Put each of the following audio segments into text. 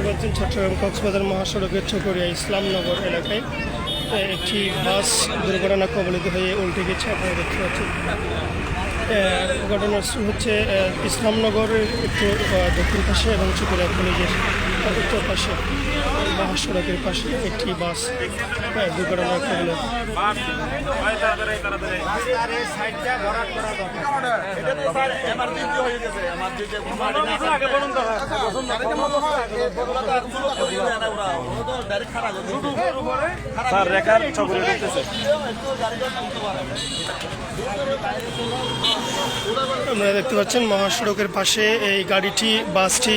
দেখতে চট্টগ্রাম কক্সবাজার মহাসড়কের চকরিয়া ইসলামনগর এলাকায় একটি বাস দুর্ঘটনা কবলিত হয়ে উল্টে গেছে আপনারা দেখতে পাচ্ছেন ঘটনাস্থল হচ্ছে ইসলামনগরের একটু দক্ষিণ পাশে এবং চকরিয়া কলেজের উত্তর পাশে মহাসড়কের পাশে একটি বাস স্যার রেখার দেখতেছে আপনারা দেখতে পাচ্ছেন মহাসড়কের পাশে এই গাড়িটি বাসটি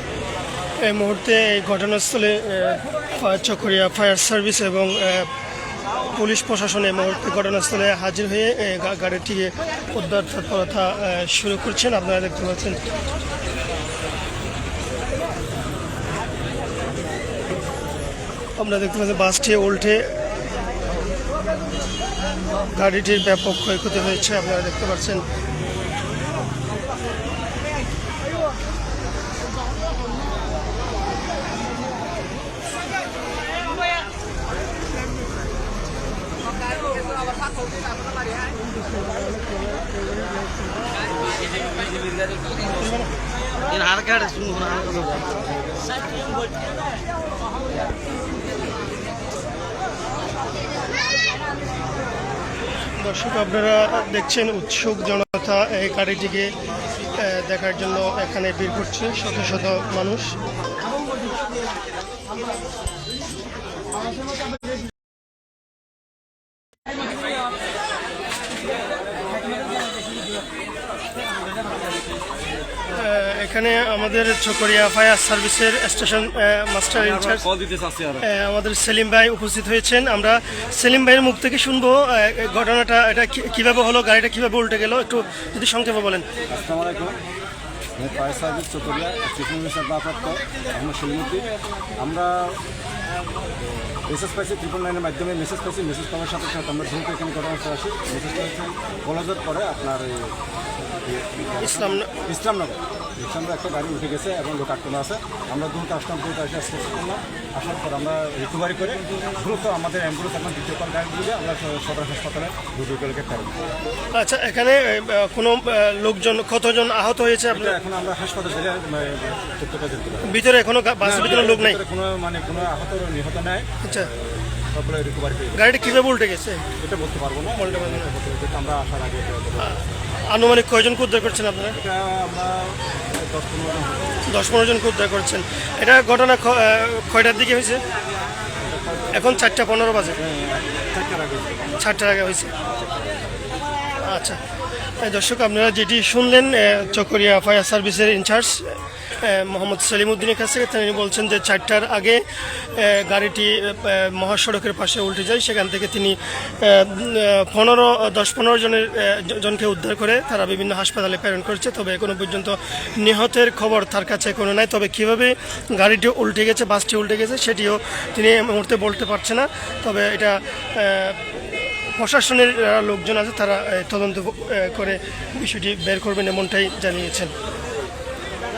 এই মুহূর্তে এই ঘটনাস্থলে চকরিয়া ফায়ার সার্ভিস এবং পুলিশ প্রশাসন এই মুহূর্তে ঘটনাস্থলে হাজির হয়ে গাড়িটিকে উদ্ধার তৎপরতা শুরু করছেন। আপনারা দেখতে পাচ্ছেন। আমরা দেখতে পাচ্ছি, বাসটি উল্টে গাড়িটির ব্যাপক ক্ষয়ক্ষতি হয়েছে। আপনারা দেখতে পাচ্ছেন నేను ఆడకాడ দর্শক আপনারা দেখছেন উৎসুক জনতা এই গাড়িটিকে আহ, দেখার জন্য এখানে ভিড় করছে শত শত মানুষ এখানে আমাদের চকরিয়া ফায়ার সার্ভিসের স্টেশন মাস্টার ইনচার্জ আমাদের সেলিম ভাই উপস্থিত হয়েছেন। আমরা সেলিম ভাইয়ের মুখ থেকে শুনব ঘটনাটা এটা কি- কীভাবে হলো গাড়িটা কীভাবে উল্টে গেল একটু যদি সংক্ষেপে বলেন। আসসালামু ফায়ার সার্ভিস চতুরিয়া স্টেশন ভারপ্রাপ্ত আমরা সেলিমুদ্দি আমরা মেসেজ পাইছি ট্রিপল নাইনের মাধ্যমে। মেসেজ পাইছি মেসেজ পাওয়ার সাথে সাথে আমরা দ্রুত এখানে ঘটনাস্থলে আসি। মেসেজ পাইছি কলেজের পরে আপনার ইসলাম ইসলামনগর। ইসলামনগর একটা গাড়ি উঠে গেছে এবং লোক আটকানো আছে। আমরা দ্রুত আসলাম দ্রুত এসে স্পর্শ করলাম। আসার পর আমরা রিকভারি করে দ্রুত আমাদের অ্যাম্বুলেন্স এখন দ্বিতীয় কল গাড়ি দিয়ে আমরা সদর হাসপাতালে দুর্গকে ফেরত আচ্ছা এখানে কোনো লোকজন কতজন আহত হয়েছে আপনার? এখন আমরা হাসপাতাল ভিতরে এখনও বাসের ভিতরে লোক নাই? কোনো মানে কোনো আহত নিহত নাই। আচ্ছা। তারপরে রিকভারি করে গাড়িটা কীভাবে উল্টে গেছে? এটা বলতে পারব না। বলতে পারব না। আমরা আসার আগে আনুমানিক কয়জন উদ্ধার করছেন আপনারা? এটা আমরা দশ পনেরো জনকে উদ্ধার করছেন। এটা ঘটনা কয়টার দিকে হয়েছে? এখন চারটা পনেরো বাজে। চারটার আগে হয়েছে। আচ্ছা। দর্শক, আপনারা যেটি শুনলেন চকরিয়া ফায়ার সার্ভিসের ইনচার্জ মোহাম্মদ সেলিম উদ্দিনের কাছ থেকে তিনি বলছেন যে চারটার আগে গাড়িটি মহাসড়কের পাশে উল্টে যায়। সেখান থেকে তিনি পনেরো, দশ পনেরো জনের জনকে উদ্ধার করে তারা বিভিন্ন হাসপাতালে প্রেরণ করছে। তবে এখনও পর্যন্ত নিহতের খবর তার কাছে কোনো নাই। তবে কীভাবে গাড়িটি উল্টে গেছে, বাসটি উল্টে গেছে, সেটিও তিনি মুহূর্তে বলতে পারছে না। তবে এটা প্রশাসনের লোকজন আছে, তারা তদন্ত করে বিষয়টি বের করবেন এমনটাই জানিয়েছেন।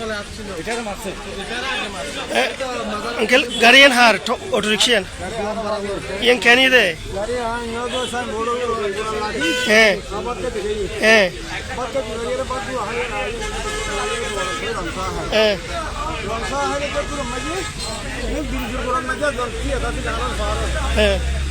সালে আসছিল এটারে মারছে আঙ্কেল গাড়ি এন হার অটো রিক্সা এন ইয়েন কেনি দে হ্যাঁ হ্যাঁ হ্যাঁ হ্যাঁ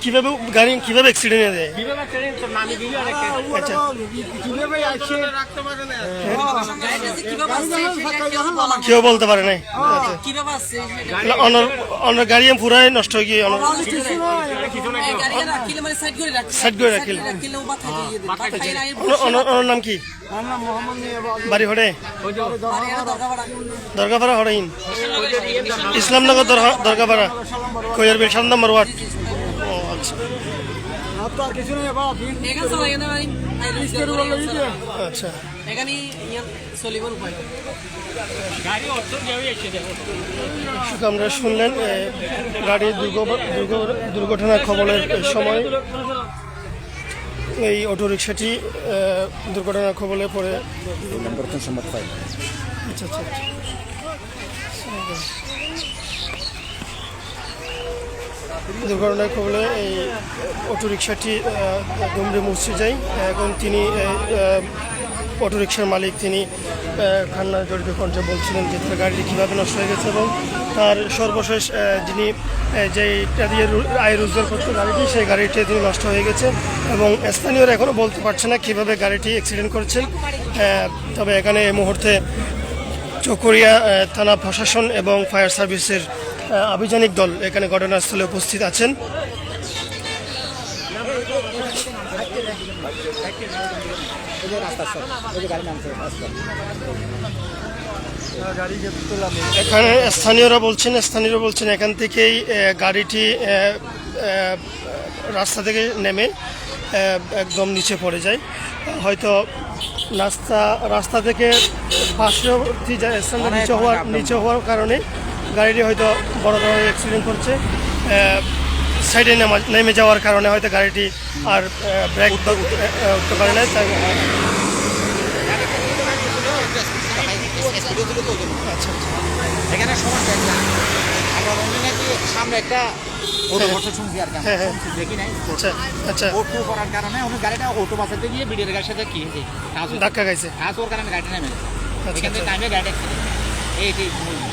কীভাবে গাড়ি কীভাবে অ্যাক্সিডেন্ট হয়ে যায়? আচ্ছা। পারে না? কেউ বলতে পারে নাই। আচ্ছা। না, অন্য- গাড়ি পুরাই নষ্ট হয়ে গিয়ে নাম কি? বাড়ি পড়া দরগাপাড়া। হড়াইন ইসলামনগর দরগা- দরগাপাড়া কৈয়ার বিল সাত নম্বর ওয়ার্ড। ও আচ্ছা। আচ্ছা আমরা শুনলেন এ, গাড়ির দুর্ঘ- দুর্ঘ- দুর্ঘটনার খবরের সময়। এই অটোরিকশাটি এ, দুর্ঘটনার খবরে পড়ে। প্রথম আচ্ছা আচ্ছা। দুর্ঘটনার কবলে এই অটোরিকশাটি ডুমরে মুছে যায় এখন তিনি অটোরিকশার মালিক তিনি খান্না জড়িত কণ্ঠে বলছিলেন যে তার গাড়িটি কীভাবে নষ্ট হয়ে গেছে এবং তার সর্বশেষ যিনি যেটা দিয়ে আয় রোজগার করতো গাড়িটি, সেই গাড়িটি তিনি নষ্ট হয়ে গেছে এবং স্থানীয়রা এখনও বলতে পারছে না কীভাবে গাড়িটি অ্যাক্সিডেন্ট করেছেন। তবে এখানে এই মুহূর্তে চকরিয়া থানা প্রশাসন এবং ফায়ার সার্ভিসের আভিযানিক দল এখানে ঘটনাস্থলে উপস্থিত আছেন। এখানে স্থানীয়রা বলছেন স্থানীয়রা বলছেন এখান থেকেই গাড়িটি রাস্তা থেকে নেমে একদম নিচে পড়ে যায়। হয়তো রাস্তা রাস্তা থেকে পার্শ্ববর্তী যা স্থানে নিচে হওয়ার নিচে হওয়ার কারণে গাড়িটি হয়তো বড় ধরনের অ্যাক্সিডেন্ট করছে সাইডে নেমা যাওয়ার কারণে হয়তো গাড়িটি আর ব্রেক উঠতে পারে না তাই আচ্ছা মনে। হ্যাঁ, হ্যাঁ। আচ্ছা আচ্ছা ধাক্কা কারণে গাড়িটা নেমে আচ্ছা, আচ্ছা। accident।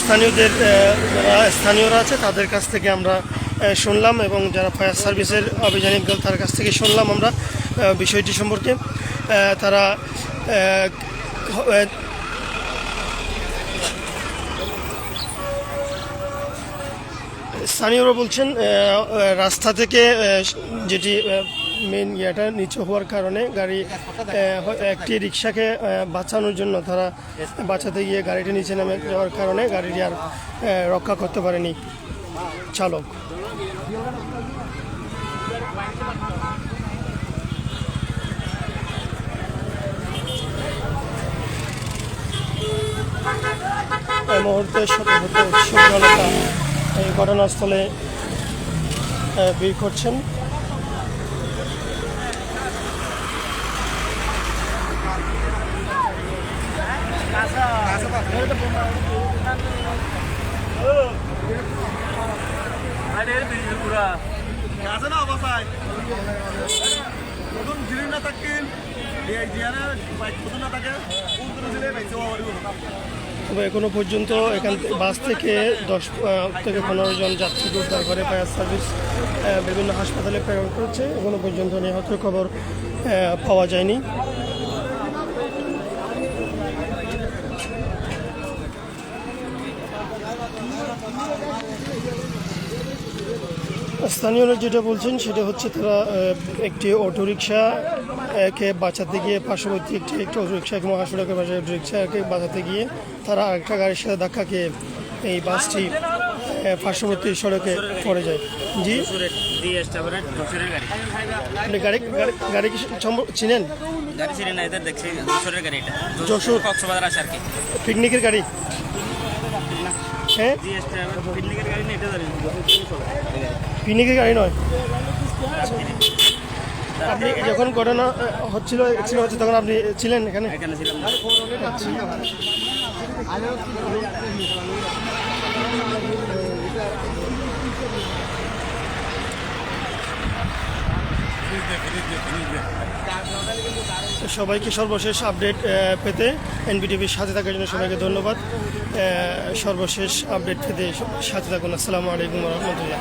স্থানীয়দের যারা স্থানীয়রা আছে, তাদের কাছ থেকে আমরা শুনলাম এবং যারা ফায়ার সার্ভিসের আভিযানিক দল, তার কাছ থেকে শুনলাম আমরা বিষয়টি সম্পর্কে। তারা স্থানীয়রা বলছেন রাস্তা থেকে যেটি মেন ইয়েটা নিচে হওয়ার কারণে গাড়ি একটি রিক্সাকে বাঁচানোর জন্য তারা বাঁচাতে গিয়ে গাড়িটি নিচে নামে যাওয়ার কারণে গাড়িটি আর রক্ষা করতে পারেনি। চালক। মুহূর্তে জনতা এই ঘটনাস্থলে ভিড় করছেন। এখনও পর্যন্ত এখান বাস থেকে দশ থেকে পনেরো জন যাত্রীকে উদ্ধার করে ফায়ার সার্ভিস বিভিন্ন হাসপাতালে প্রেরণ করেছে। এখনও পর্যন্ত নিহত খবর পাওয়া যায়নি। স্থানীয়রা যেটা বলছেন সেটা হচ্ছে তারা একটি অটোরিকশা কে বাঁচাতে গিয়ে পার্শ্ববর্তী একটি একটি অটোরিকশা মহাসড়কের পাশে অটোরিকশাকে বাঁচাতে গিয়ে তারা আরেকটা গাড়ির সাথে ধাক্কা খেয়ে এই বাসটি পার্শ্ববর্তী সড়কে পড়ে যায়। জি? গাড়ি গাড়ি গাড়ি কি চিনেন? পিকনিকের গাড়ি? হ্যাঁ? পিকনিকের গাড়ি নয়। আপনি যখন ঘটনা হচ্ছিল অ্যাক্সিডেন্ট হচ্ছে, তখন আপনি ছিলেন এখানে। সবাইকে সর্বশেষ আপডেট পেতে এনবিটিভির সাথে থাকার জন্য সবাইকে ধন্যবাদ। সর্বশেষ আপডেট পেতে সাথে থাকুন। আসসালামু আলাইকুম রহমতুল্লাহ।